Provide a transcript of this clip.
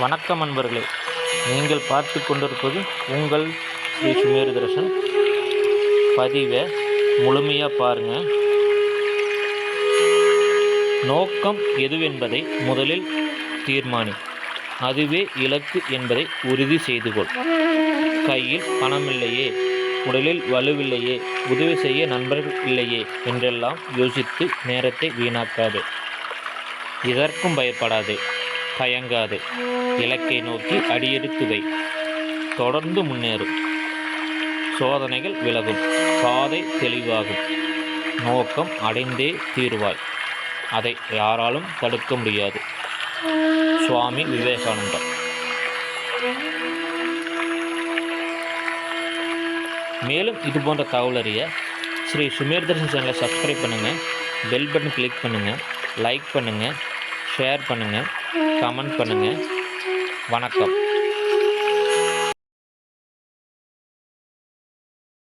வணக்கம் அன்பர்களே. நீங்கள் பார்த்து கொண்டிருப்பது உங்கள் ஸ்ரீ சுமேரு தர்ஷன் பதிவை முழுமையாக பாருங்கள் நோக்கம் எதுவென்பதை முதலில் தீர்மானி. அதுவே இலக்கு என்பதை உறுதி செய்து கொள். கையில் பணமில்லையே உடலில் வலுவில்லையே உதவி செய்ய நண்பர்கள் இல்லையே என்றெல்லாம் யோசித்து நேரத்தை வீணாக்காது. இதற்கும் பயப்படாதே. தயங்காது. இலக்கை நோக்கி அடியெடுத்து வை. தொடர்ந்து முன்னேறும். சோதனைகள் விலகும். பாதை தெளிவாகும். நோக்கம் அடைந்தே தீர்வாய். அதை யாராலும் தடுக்க முடியாது. சுவாமி விவேகானந்தர். மேலும் இது போன்ற தகவல் அறிய ஸ்ரீ சுமேர் தர்ஷன் சேனலை சப்ஸ்கிரைப் பண்ணுங்கள் பெல் பட்டன் கிளிக் பண்ணுங்கள் லைக் பண்ணுங்கள் ஷேர் பண்ணுங்கள் கமெண்ட் பண்ணுங்கள் வணக்கம்.